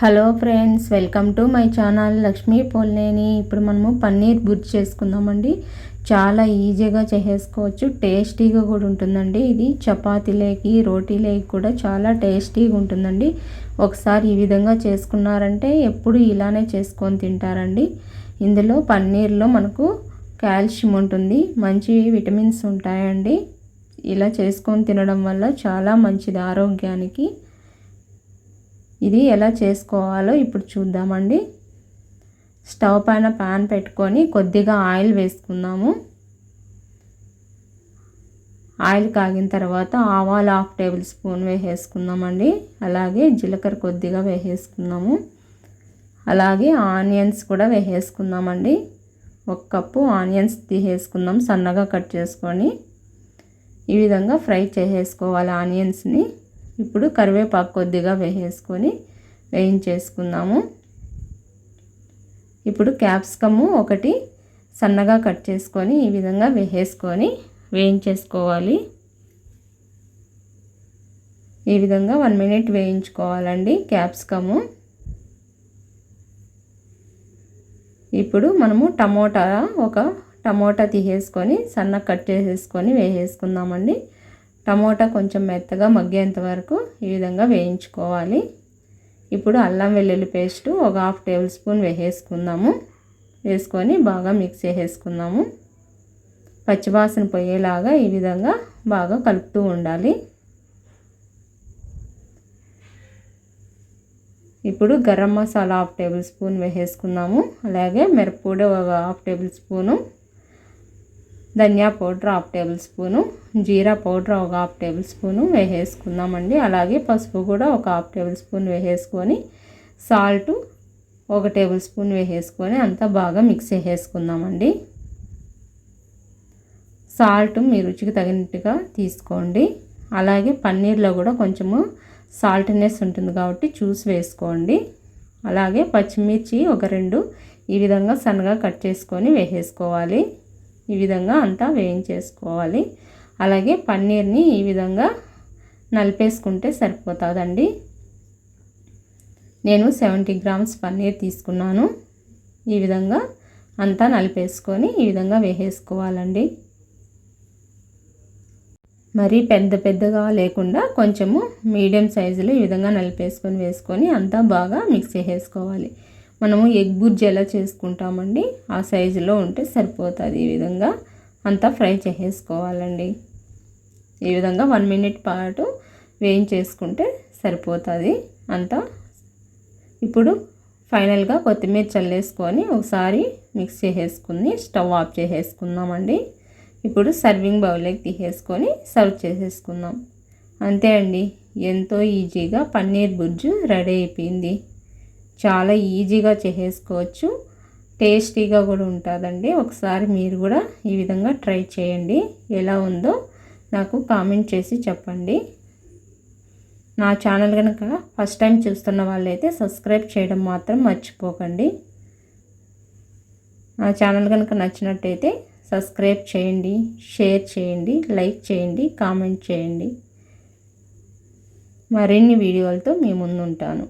Hello friends welcome to my channel Lakshmi పొల్లేని ఇప్పుడు మనము paneer Burj చేసుకుందామండి. చాలా ఈజీగా చేసేసుకోవచ్చు. టేస్టీగా కూడా ఉంటుందండి. ఇది చపాతీలేకి రోటీలేకి కూడా చాలా టేస్టీగా ఉంటుందండి. ఒకసారి ఈ విధంగా చేసుకున్నారంటే ఎప్పుడు ఇలానే చేసుకొని తింటారండి. ఇందులో పన్నీర్లో మనకు కాల్షియం ఉంటుంది. మంచి విటమిన్స్ ఉంటాయండి. ఇలా చేసుకొని తినడం వల్ల చాలా మంచిది ఆరోగ్యానికి. ఇది ఎలా చేసుకోవాలో ఇప్పుడు చూద్దామండి. స్టవ్ పైన ప్యాన్ పెట్టుకొని కొద్దిగా ఆయిల్ వేసుకుందాము. ఆయిల్ కాగిన తర్వాత ఆవాలు హాఫ్ టేబుల్ స్పూన్ వేసేసుకుందామండి. అలాగే జీలకర్ర కొద్దిగా వేసేసుకుందాము. అలాగే ఆనియన్స్ కూడా వేసేసుకుందామండి. ఒక కప్పు ఆనియన్స్ తీసేసుకుందాం సన్నగా కట్ చేసుకొని. ఈ విధంగా ఫ్రై చేసేసుకోవాలి ఆనియన్స్ని. ఇప్పుడు కరివేపాకు కొద్దిగా వేసేసుకొని వేయించేసుకుందాము. ఇప్పుడు క్యాప్సికము ఒకటి సన్నగా కట్ చేసుకొని ఈ విధంగా వేసేసుకొని వేయించేసుకోవాలి. ఈ విధంగా వన్ మినిట్ వేయించుకోవాలండి క్యాప్సికము. ఇప్పుడు మనము టమోటా ఒక టమోటా తీసేసుకొని సన్న కట్ చేసేసుకొని వేసేసుకుందామండి. టమోటా కొంచెం మెత్తగా మగ్గేంత వరకు ఈ విధంగా వేయించుకోవాలి. ఇప్పుడు అల్లం వెల్లుల్లి పేస్ట్ ఒక హాఫ్ టేబుల్ స్పూన్ వేసేసుకుందాము. వేసుకొని బాగా మిక్స్ చేసేసుకుందాము. పచ్చివాసన పోయేలాగా ఈ విధంగా బాగా కలుపుతూ ఉండాలి. ఇప్పుడు garam masala half tablespoon వేసేసుకుందాము. అలాగే మిరప్పొడి ఒక హాఫ్ టేబుల్ స్పూను ధనియా పౌడర్ హాఫ్ టేబుల్ స్పూను జీరా పౌడర్ ఒక హాఫ్ టేబుల్ స్పూను వేసేసుకుందామండి. అలాగే పసుపు కూడా ఒక హాఫ్ టేబుల్ స్పూన్ వేసేసుకొని సాల్ట్ ఒక టేబుల్ స్పూన్ వేసేసుకొని అంతా బాగా మిక్స్ చేసేసుకుందామండి. సాల్ట్ మీ రుచికి తగినట్టుగా తీసుకోండి. అలాగే పన్నీర్లో కూడా కొంచెము సాల్ట్నెస్ ఉంటుంది కాబట్టి చూసి వేసుకోండి. అలాగే పచ్చిమిర్చి ఒక రెండు ఈ విధంగా సన్నగా కట్ చేసుకొని వేసేసుకోవాలి. ఈ విధంగా అంతా వేయించేసుకోవాలి. అలాగే పన్నీర్ని ఈ విధంగా నలిపేసుకుంటే సరిపోతుందండి. నేను సెవెంటీ గ్రామ్స్ పన్నీర్ తీసుకున్నాను. ఈ విధంగా అంతా నలిపేసుకొని ఈ విధంగా వేసేసుకోవాలండి. మరీ పెద్ద పెద్దగా లేకుండా కొంచెము మీడియం సైజులో ఈ విధంగా నలిపేసుకొని వేసుకొని అంతా బాగా మిక్స్ చేసేసుకోవాలి. మనము ఎగ్ బుర్జీ ఎలా చేసుకుంటామండి? ఆ సైజులో ఉంటే సరిపోతుంది. ఈ విధంగా అంతా ఫ్రై చేసేసుకోవాలండి. ఈ విధంగా వన్ మినిట్ పాటు వేయించేసుకుంటే సరిపోతుంది. అంతా ఇప్పుడు ఫైనల్గా కొత్తిమీర చల్లేసుకొని ఒకసారి మిక్స్ చేసేసుకుని స్టవ్ ఆఫ్ చేసేసుకుందామండి. ఇప్పుడు సర్వింగ్ బౌల్లోకి తీసేసుకొని సర్వ్ చేసేసుకుందాం. అంతే అండి. ఎంతో ఈజీగా పన్నీర్ బుజ్జు రెడీ అయిపోయింది. చాలా ఈజీగా చేసేసుకోవచ్చు. టేస్టీగా కూడా ఉంటుందండి. ఒకసారి మీరు కూడా ఈ విధంగా ట్రై చేయండి. ఎలా ఉందో నాకు కామెంట్ చేసి చెప్పండి. నా ఛానల్ కనుక ఫస్ట్ టైం చూస్తున్న వాళ్ళైతే సబ్స్క్రైబ్ చేయడం మాత్రం మర్చిపోకండి. నా ఛానల్ కనుక నచ్చినట్టయితే సబ్స్క్రైబ్ చేయండి షేర్ చేయండి లైక్ చేయండి కామెంట్ చేయండి. మరిన్ని వీడియోలతో మీ ముందు ఉంటాను